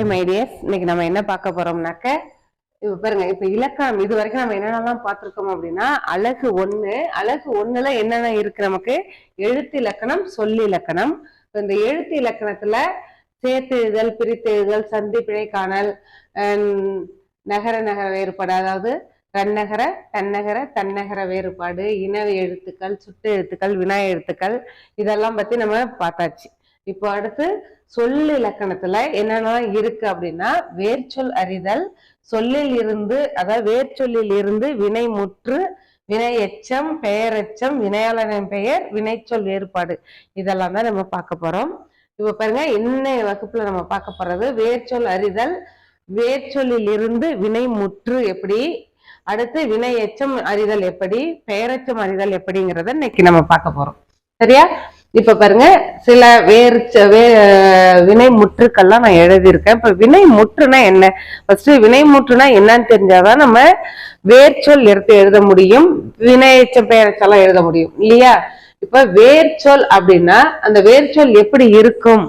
Hi my dears இன்னைக்கு நம்ம என்ன பார்க்க போறோம்னாக்க இப்ப பாருங்க இப்ப இலக்கணம் இது வரைக்கும் நம்ம என்னென்னலாம் பார்த்துருக்கோம் அப்படின்னா அழகு ஒண்ணு அழகு ஒண்ணுல என்னென்ன இருக்கு நமக்கு? எழுத்து இலக்கணம் சொல்லி இலக்கணம். இந்த எழுத்து இலக்கணத்துல சேர்த்து எழுதல் பிரித்து எழுதல் சந்தி பிழை காணல் நகர நகர வேறுபாடு அதாவது தன்னகர தன்னகர தன்னகர வேறுபாடு இன எழுத்துக்கள் சுட்டு எழுத்துக்கள் வினா எழுத்துக்கள் இதெல்லாம் பத்தி நம்ம பார்த்தாச்சு. இப்போ அடுத்து சொல் இலக்கணத்துல என்னென்னலாம் இருக்கு அப்படின்னா வேர்ச்சொல் அறிதல் சொல்லில் இருந்து அதாவது வேர்ச்சொல்லில் இருந்து வினை முற்று வினை எச்சம் பெயரெச்சம் வினையாளனின் பெயர் வினைச்சொல் வேறுபாடு. இதெல்லாம் தான் நம்ம பார்க்க போறோம். இப்ப பாருங்க இன்னைய வகுப்புல நம்ம பார்க்க போறது வேர்ச்சொல் அறிதல் வேர்ச்சொல்லில் இருந்து வினை முற்று எப்படி அடுத்து வினை எச்சம் அறிதல் எப்படி பெயரச்சம் அறிதல் எப்படிங்கிறத இன்னைக்கு நம்ம பார்க்க போறோம். சரியா? இப்ப பாருங்க சில வேறு வே வினை முற்றுக்கள்லாம் நான் எழுதியிருக்கேன். இப்ப வினை முற்றுனா என்ன? ஃபர்ஸ்ட் வினை முற்றுனா என்னன்னு தெரிஞ்சாதான் நம்ம வேர்ச்சொல் எடுத்து எழுத முடியும் வினைச்ச பெயரச்செல்லாம் எழுத முடியும். இல்லையா? இப்ப வேர்ச்சொல் அப்படின்னா அந்த வேர்ச்சொல் எப்படி இருக்கும்?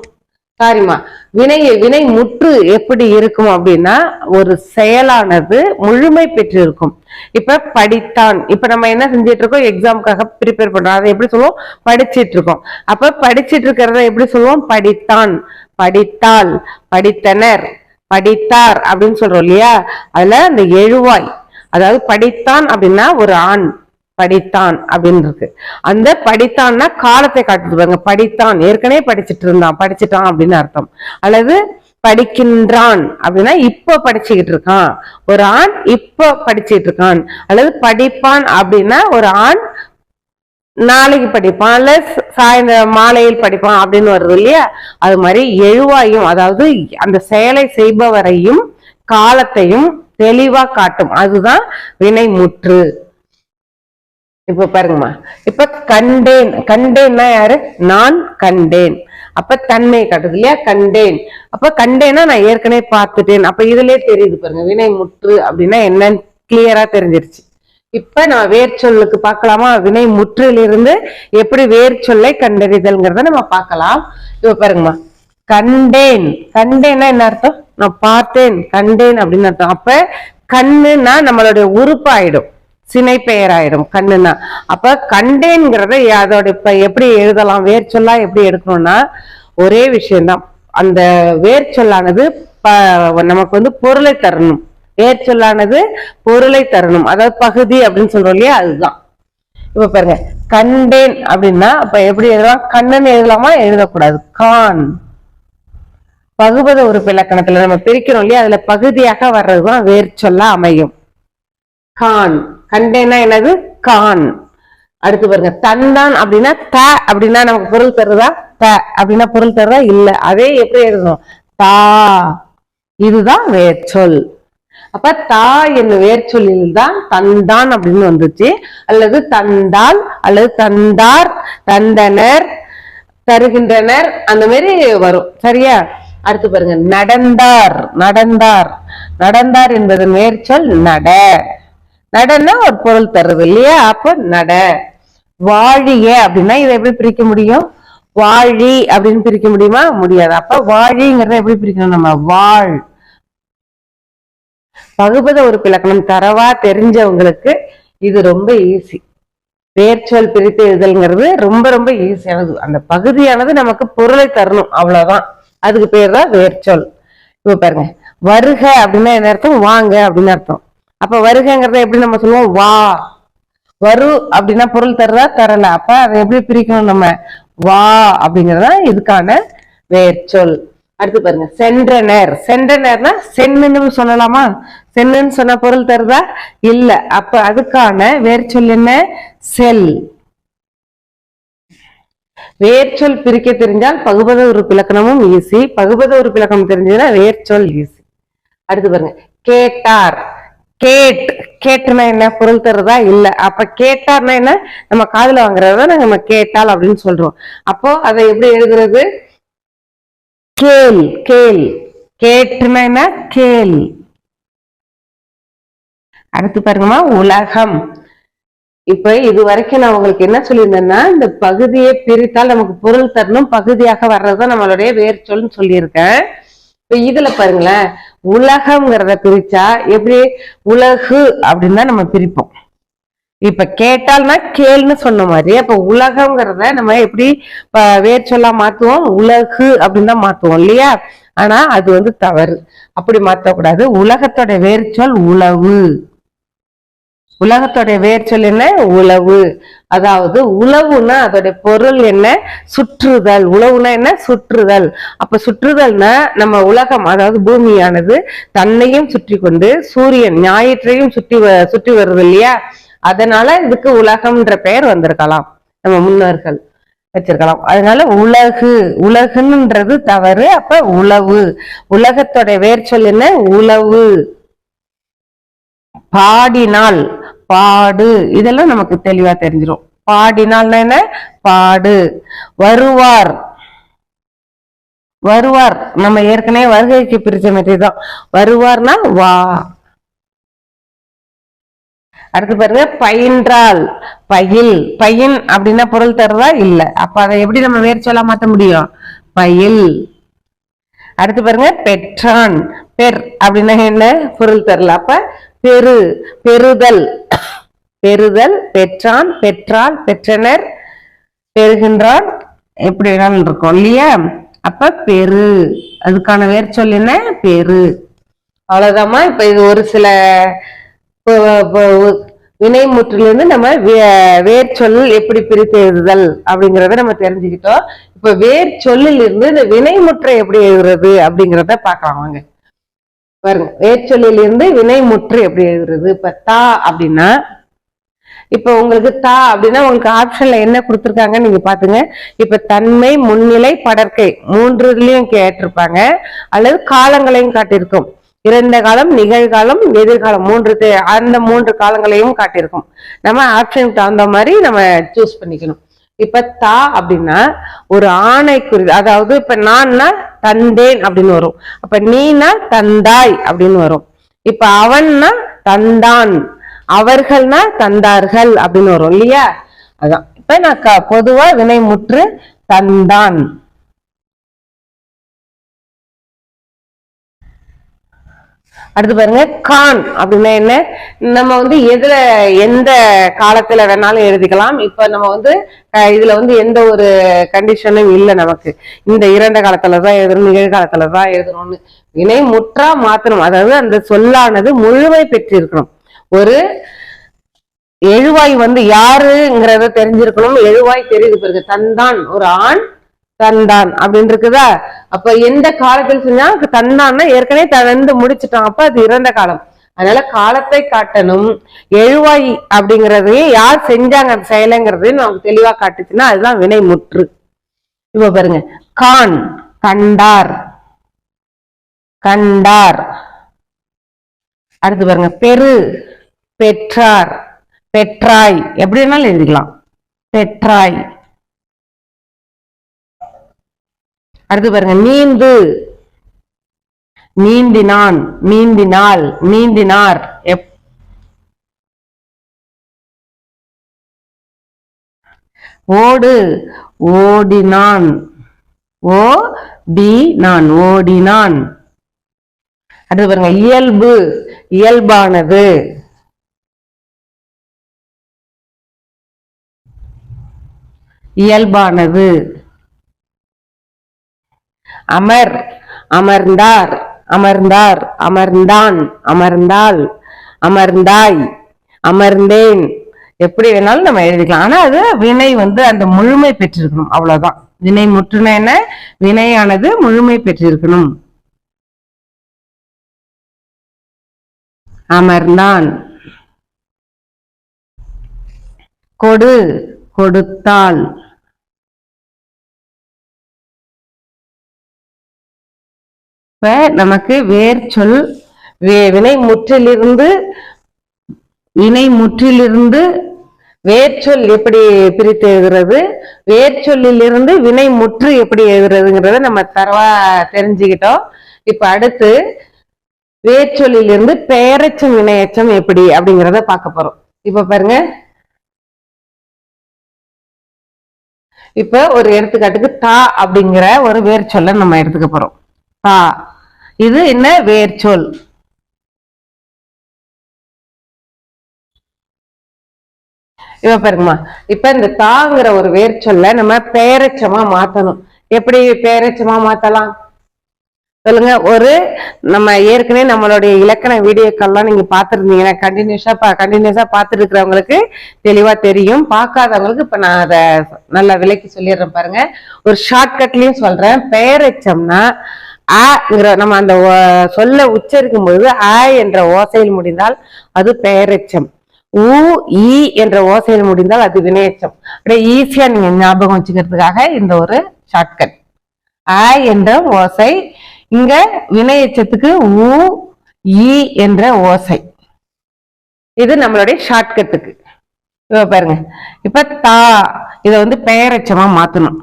சாரிம்மா வினை வினை முற்று எப்படி இருக்கும் அப்படின்னா ஒரு செயலானது முழுமை பெற்றிருக்கும். இப்ப படித்தான். இப்ப நம்ம என்ன செஞ்சிட்டு இருக்கோம் எக்ஸாமுக்காக ப்ரிப்பேர் பண்றோம். அதை எப்படி சொல்லுவோம்? படிச்சிட்டு இருக்கோம் அப்ப படிச்சிட்டு இருக்கிறத எப்படி சொல்லுவோம்? படித்தான். படித்தாள் படித்தனர் படித்தார் அப்படின்னு சொல்றோம் இல்லையா? அதுல அந்த எழுவாய். அதாவது படித்தான் அப்படின்னா ஒரு ஆண். படித்தான் அப்படின்னு இருக்கு அந்த படித்தான்னா காலத்தை காட்டுது பாருங்க படித்தான். ஏற்கனவே படிச்சிட்டு இருந்தான் படிச்சுட்டான் அப்படின்னு அர்த்தம். அல்லது படிக்கின்றான் அப்படின்னா இப்ப படிச்சுக்கிட்டு இருக்கான். ஒரு ஆண் இப்ப படிச்சுட்டு இருக்கான். அல்லது படிப்பான் அப்படின்னா ஒரு ஆண் நாளைக்கு படிப்பான் அல்ல சாயந்தரம் மாலையில் படிப்பான் அப்படின்னு வருது இல்லையா? அது மாதிரி எழுவாயும் அதாவது அந்த செயலை செய்பவரையும் காலத்தையும் தெளிவா காட்டும். அதுதான் வினைமுற்று. இப்ப பாருங்கம்மா. இப்ப கண்டேன். கண்டேன்னா யாரு? நான் கண்டேன். அப்ப தன்மை காட்டுது இல்லையா? கண்டேன். அப்ப கண்டேன்னா நான் ஏற்கனவே பார்த்துட்டேன். அப்ப இதுலயே தெரியுது பாருங்க. வினை முற்று அப்படின்னா என்னன்னு கிளியரா தெரிஞ்சிருச்சு. இப்ப நான் வேர்ச்சொல்லுக்கு பார்க்கலாமா? வினை முற்றிலிருந்து எப்படி வேர்ச்சொல்லை கண்டறிதல்ங்கிறத நம்ம பார்க்கலாம். இப்ப பாருங்கம்மா. கண்டேன். கண்டேன்னா என்ன அர்த்தம்? நான் பார்த்தேன். கண்டேன் அப்படின்னு அர்த்தம். அப்ப கண்ணுன்னா நம்மளுடைய உறுப்பு ஆயிடும் சினை பெயராயிடும் கண்ணுனா. அப்ப கண்டேன்ங்கிறத அதோட இப்ப எப்படி எழுதலாம் வேர் சொல்லா எப்படி எடுக்கணும்னா ஒரே விஷயம்தான். அந்த வேர் சொல்லானது ப- நமக்கு வந்து பொருளை தரணும். வேர் சொல்லானது பொருளை தரணும். அதாவது பகுதி அப்படின்னு சொல்றோம் இல்லையா அதுதான். இப்ப பாருங்க கண்டேன் அப்படின்னா அப்ப எப்படி எழுதலாம்? கண்ணன் எழுதலாமா? எழுதக்கூடாது. கான். பகுபத உறுப்பு இலக்கணத்துல நம்ம பிரிக்கிறோம் இல்லையா அதுல பகுதியாக வர்றதுதான் வேர் சொல்ல அமையும். கான். கண்டேன்னா என்னது? கான். அடுத்து பாருங்க தந்தான் அப்படின்னா த அப்படின்னா நமக்கு பொருள் தருதா? த. அப்படின்னா பொருள் தருதா? இல்ல. அதே எப்படி எழுதணும்? தா. இதுதான் வேர்ச்சொல். அப்ப தா என்னும் வேர்ச்சொல்லில் தான் தந்தான் அப்படின்னு வந்துச்சு. அல்லது தந்தால் அல்லது தந்தார் தந்தனர் தருகின்றனர் அந்த மாதிரி வரும். சரியா? அடுத்து பாருங்க நடந்தார். நடந்தார். நடந்தார் என்பதன் வேர்ச்சொல் நட. நடன்னா ஒரு பொருள் தருது இல்லையா? அப்ப நட. வாழிய அப்படின்னா இதை எப்படி பிரிக்க முடியும்? வாழி அப்படின்னு பிரிக்க முடியுமா? முடியாது. அப்ப வாழிங்கிறத எப்படி பிரிக்கணும் நம்ம? வாழ். பகுபத உறுப்பு இலக்கணம் தரவா தெரிஞ்சவங்களுக்கு இது ரொம்ப ஈஸி வேர்ச்சொல் பிரித்து எழுதல்ங்கிறது ரொம்ப ரொம்ப ஈஸியானது அந்த பகுதியானது நமக்கு பொருளை தரணும். அவ்வளவுதான். அதுக்கு பேர் தான் வேர்ச்சொல். இப்ப பாருங்க. வருக அப்படின்னா என்ன அர்த்தம்? வாங்க அப்படின்னு அர்த்தம். அப்ப வருகங்கிறத எப்படி நம்ம சொல்லுவோம்? வா. வரு அப்படின்னா பொருள் தருதா தரல. அப்ப அதை எப்படி பிரிக்கணும் நம்ம? வா அப்படிங்கறதா இதுக்கான வேர்ச்சொல். அடுத்து பாருங்க. சென்றனர். சென்றனர்னா சென்னுன்னு சொல்லலாமா? சென்னுன்னு சொன்ன பொருள் தருதா? இல்ல. அப்ப அதுக்கான வேர்ச்சொல் என்ன? செல். வேர்ச்சொல் பிரிக்க தெரிஞ்சால் பகுபத உறுப்பு இலக்கணமும் ஈஸி பகுபத உறுப்பு இலக்கணம் தெரிஞ்சதுன்னா வேர்ச்சொல் ஈஸி அடுத்து பாருங்க. கேட்டார். கேட் கேட்டுனா என்ன? பொருள் தருதா இல்ல. அப்ப கேட்டார்னா என்ன? நம்ம காதுல வாங்குறத நம்ம கேட்டால் அப்படின்னு சொல்றோம். அப்போ அதை எப்படி எழுதுறது? கேள் கேள். கேட்டுனா என்ன? கேள். அடுத்து பாருங்கம்மா உலகம். இப்ப இது வரைக்கும் நான் உங்களுக்கு என்ன சொல்லியிருந்தேன்னா இந்த பகுதியை பிரித்தால் நமக்கு பொருள் தரணும் பகுதியாக வர்றதுதான் நம்மளுடைய வேர்ச்சொல்னு சொல்லியிருக்கேன். இப்ப இதுல பாருங்களேன் உலகம்ங்கிறத பிரிச்சா எப்படி? உலகு அப்படின்னு தான் நம்ம பிரிப்போம். இப்ப கேட்டால்னா கேள்னு சொன்ன மாதிரி அப்ப உலகம்ங்கிறத நம்ம எப்படி வேர் சொல்லா மாத்துவோம்? உலகு அப்படின்னு தான் மாத்துவோம் இல்லையா? ஆனா அது வந்து தவறு. அப்படி மாத்தக்கூடாது. உலகத்தோட வேர்ச்சொல் சொல் உழவு உலகத்தோட வேர் சொல் என்ன? உழவு அதாவது உழவுனா அதோட பொருள் என்ன? சுற்றுதல். உழவுனா என்ன? சுற்றுதல். அப்ப சுற்றுதல்னா நம்ம உலகம் அதாவது பூமியானது தன்னையும் சுற்றி கொண்டு சூரியன் ஞாயிற்றையும் சுற்றி வ- சுற்றி வருது இல்லையா? அதனால இதுக்கு உலகம்ன்ற பெயர் வந்திருக்கலாம். நம்ம முன்னோர்கள் வச்சிருக்கலாம். அதனால உலகு உலகுன்றது தவறு. அப்ப உழவு உலகத்தோட வேர் சொல் என்ன? உழவு பாடினால். பாடு. இதெல்லாம் நமக்கு தெளிவா தெரிஞ்சிரும். பாடினால் என்ன? பாடு. வருவார். வருவார். நம்ம ஏற்கனவே வருகைக்கு பிரிச்ச மாதிரி தான். வருவார்னா வா. அடுத்து பாருங்க பயின்றால். பயில். பையன் அப்படின்னா பொருள் தருதா? இல்ல. அப்ப அதை எப்படி நம்ம வேறு சொல்ல மாத்த முடியும்? பயில். அடுத்து பாருங்க பெற்றான். பெர் அப்படின்னா என்ன? பொருள் தரல. அப்ப பெரு பெறுதல். பெறுதல் பெற்றான் பெற்றால் பெற்றனர் பெறுகின்றான். எப்படி வேணாலும் இருக்கும் இல்லையா? அப்ப பெரு அதுக்கான வேர் சொல் என்ன? பெரு அவ்வளவுதாம்மா. இப்ப இது ஒரு சில வினை முற்றிலிருந்து நம்ம வே- வேர் சொல் எப்படி பிரித்து எழுதுதல் அப்படிங்கறத நம்ம தெரிஞ்சுக்கிட்டோம். இப்ப வேர் சொல்லிலிருந்து இருந்து இந்த வினைமுற்றை எப்படி எழுதுறது அப்படிங்கறத பார்க்கலாம் வாங்க. பாருங்க வேர் சொல்லில் வினை முற்று எப்படி எழுதுறது? இப்ப தா அப்படின்னா இப்ப உங்களுக்கு தா அப்படின்னா உங்களுக்கு ஆப்ஷன்ல என்ன கொடுத்துருக்காங்க நீங்க பாத்துங்க. இப்ப தன்மை முன்னிலை படற்கை மூன்றுலயும் கேட்டிருப்பாங்க. அல்லது காலங்களையும் காட்டியிருக்கும். இறந்த காலம் நிகழ்காலம் எதிர்காலம் மூன்று தே- அந்த மூன்று காலங்களையும் காட்டியிருக்கும். நம்ம ஆப்ஷனுக்கு தகுந்த மாதிரி நம்ம சூஸ் பண்ணிக்கணும். இப்ப தா அப்படின்னா ஒரு ஆணைக்குரிய அதாவது இப்ப நான்னா தந்தேன் அப்படின்னு வரும். அப்ப நீனா தந்தாய் அப்படின்னு வரும். இப்ப அவன்னா தந்தான் அவர்கள்னா தந்தார்கள் அப்படின்னு வரும் இல்லையா? அதான். இப்ப நான் க- பொதுவா வினைமுற்று தந்தான். அடுத்து பாருங்க கான் அப்படின்னா என்ன? நம்ம வந்து எதுல எந்த காலத்துல வேணாலும் எழுதிக்கலாம். இப்ப நம்ம வந்து இதுல வந்து எந்த ஒரு கண்டிஷனும் இல்லை நமக்கு. இந்த இறந்த காலத்துலதான் எழுதணும் நிகழ்காலத்துலதான் எழுதணும்னு. வினை முற்றா மாத்தணும். அதாவது அந்த சொல்லானது முழுமை பெற்றிருக்கணும். ஒரு எழுவாய் வந்து யாருங்கிறத தெரிஞ்சிருக்கணும். எழுவாய் தெரியுது பிறகு தந்தான் ஒரு ஆண் தந்தான் அப்படின்னு இருக்குதா அப்ப எந்த காலத்தில் செஞ்சா தந்தான்னா ஏற்கனவே தந்து முடிச்சிட்டோம். அப்ப அது இறந்த காலம். அதனால காலத்தை காட்டணும். எழுவாய் அப்படிங்கறதையும் யார் செஞ்சாங்க அந்த செயலைங்கிறதையும் நமக்கு தெளிவா காட்டுச்சுன்னா அதுதான் வினை முற்று இப்ப பாருங்க. கான் கண்டார். கண்டார். அடுத்து பாருங்க. பெரு பெற்றார். பெற்றாய். எப்படி வேணாலும் எழுதிக்கலாம். பெற்றாய். அடுத்து பாருங்க நீந்து. நீந்தினான் நீந்தினாள் நீந்தினார் எப் ஓடு ஓடினான். ஓ டி நான் ஓடினான். அடுத்து பாருங்க இயல்பு இயல்பானது. இயல்பானது. அமர் அமர்ந்தார் அமர்ந்தார் அமர்ந்தான் அமர்ந்தாள் அமர்ந்தாய் அமர்ந்தேன். எப்படி வேணாலும் நம்ம எழுதிக்கலாம். ஆனா அது வினை வந்து அந்த முழுமை பெற்றிருக்கணும். அவ்வளவுதான். வினை முற்றுன என்ன? வினையானது முழுமை பெற்றிருக்கணும். அமர்ந்தான். கொடு கொடுத்தாள். இப்ப நமக்கு வேர் சொல் வே- வினை முற்றிலிருந்து வினை முற்றிலிருந்து வேர்ச்சொல் எப்படி பிரித்து எழுதுறது? வேர்ச்சொல்லிலிருந்து வினை முற்று எப்படி எழுதுறதுங்கிறத நம்ம தரவா தெரிஞ்சுக்கிட்டோம். இப்ப அடுத்து வேர்ச்சொல்லிலிருந்து பெயரச்சம் வினையச்சம் எப்படி அப்படிங்கிறத பார்க்க போறோம். இப்ப பாருங்க. இப்ப ஒரு எடுத்துக்காட்டுக்கு தா அப்படிங்கிற ஒரு வேர் நம்ம எடுத்துக்க போறோம். தா. இது என்ன வேர்ச்சொல்? இவ பாருங்கம்மா இப்ப இந்த தாங்கிற ஒரு வேர்ச்சொல்ல நம்ம பேரச்சமா மாத்தணும். எப்படி பேரச்சமா மாத்தலாம்? சொல்லுங்க ஒரு நம்ம ஏற்கனவே நம்மளுடைய இலக்கண வீடியோக்கள்லாம் நீங்க பாத்துருந்தீங்கன்னா கண்டினியூஸா கண்டினியூஸா பார்த்துட்டு இருக்கிறவங்களுக்கு தெளிவா தெரியும். பார்க்காதவங்களுக்கு இப்ப நான் அதை நல்லா விலைக்கு சொல்லிடுறேன் பாருங்க. ஒரு ஷார்ட்கட்லயும் சொல்றேன். பெயரச்சம்னா ஆங்கிற நம்ம அந்த சொல்ல உச்சரிக்கும் பொழுது ஆ என்ற ஓசையில் முடிந்தால் அது பெயரெச்சம். ஊ ஈ என்ற ஓசையில் முடிந்தால் அது வினையச்சம். அப்படியே ஈஸியா நீங்க ஞாபகம் வச்சுக்கிறதுக்காக இந்த ஒரு ஷார்ட்கட் ஆ என்ற ஓசை இங்க வினையச்சத்துக்கு ஊ ஈ என்ற ஓசை. இது நம்மளுடைய ஷார்ட்கட்டுக்கு இப்ப பாருங்க. இப்ப தா இதை வந்து பெயரச்சமா மாத்தணும்.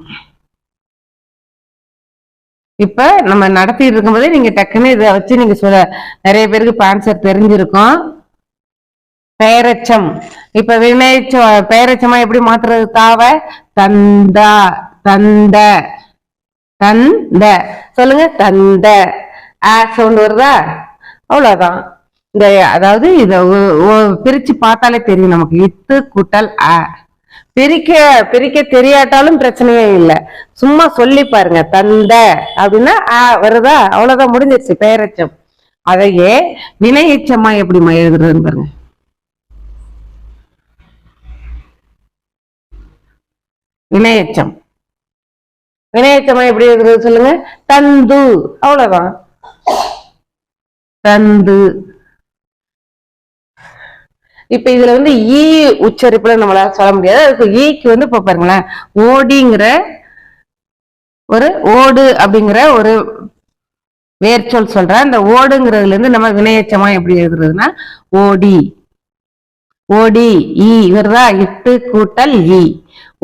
இப்ப நம்ம நடத்திட்டு இருக்கும்போதே நீங்க டக்குன்னு இதை வச்சு நீங்க சொல்ல நிறைய பேருக்கு பான்சர் தெரிஞ்சிருக்கும். பெயரச்சம் இப்ப வினைச்ச பெயரச்சமா எப்படி மாத்துறது? தாவ தந்தா தந்த. தந்த. சொல்லுங்க தந்த. ஆ சவுண்ட் வருதா? அவ்வளவுதான். இந்த அதாவது இத பிரிச்சு பார்த்தாலே தெரியும் நமக்கு. இத்து கூட்டல் ஆ பிரிக்க பிரிக்க தெரியாட்டாலும் பிரச்சனையே இல்லை. சும்மா சொல்லி பாருங்க தந்த அப்படின்னா ஆ வருதா? அவ்வளவுதான் முடிஞ்சிருச்சு பெயரச்சம் அதையே வினையச்சம்மா எப்படிமா எழுதுறதுன்னு பாருங்க. வினையச்சம் வினையச்சமா எப்படி எழுதுறது சொல்லுங்க? தந்து. அவ்வளவுதான். தந்து. இப்ப இதுல வந்து ஈ உச்சரிப்புல நம்மளால சொல்ல முடியாது. அதுக்கு e ஈக்கு வந்து இப்ப பாருங்களேன். ஓடிங்கிற ஒரு ஓடு அப்படிங்கிற ஒரு வேர்ச்சொல் சொல்றேன் அந்த ஓடுங்கிறதுல இருந்து நம்ம வினையச்சமா எப்படி எழுதுறதுன்னா ஓடி. ஓடி ஈ வருதா? இட்டு கூட்டல் ஈ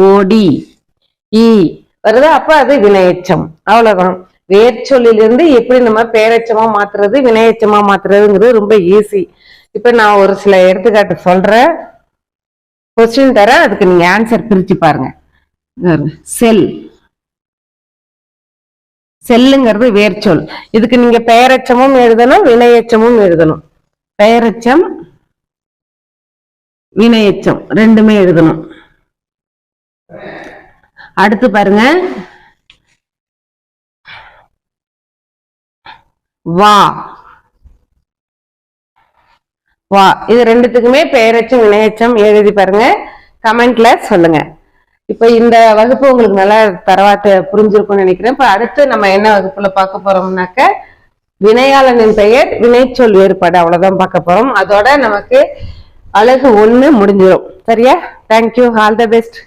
ஓடி. ஈ வருதா? அப்ப அது வினையச்சம். அவ்வளவுதான். வேர்ச்சொல்லிலிருந்து எப்படி நம்ம பேரச்சமா மாத்துறது வினையச்சமா மாத்துறதுங்கிறது ரொம்ப ஈஸி இப்போ நான் ஒரு சில எடுத்துக்காட்டு சொல்றேன். கொஸ்டின் தரேன் அதுக்கு நீங்க ஆன்சர் பிரிச்சு பாருங்க. செல். செல்லுங்கிறது வேர்ச்சொல் இதுக்கு நீங்க பெயரச்சமும் எழுதணும் வினையச்சமும் எழுதணும். பெயரச்சம் வினையச்சம் ரெண்டுமே எழுதணும். அடுத்து பாருங்க. வா. வா இது ரெண்டுத்துக்குமே பெயரச்சம் வினையச்சம் எழுதி பாருங்க. கமெண்ட்ல சொல்லுங்க. இப்ப இந்த வகுப்பு உங்களுக்கு நல்லா தரவாட்டு புரிஞ்சிருக்கும்னு நினைக்கிறேன். இப்ப அடுத்து நம்ம என்ன வகுப்புல பார்க்க போறோம்னாக்க வினையாளனின் பெயர் வினைச்சொல் வேறுபாடு அவ்வளவுதான் பார்க்க போறோம். அதோட நமக்கு அழகு ஒண்ணு முடிஞ்சிடும் சரியா? Thank you all the best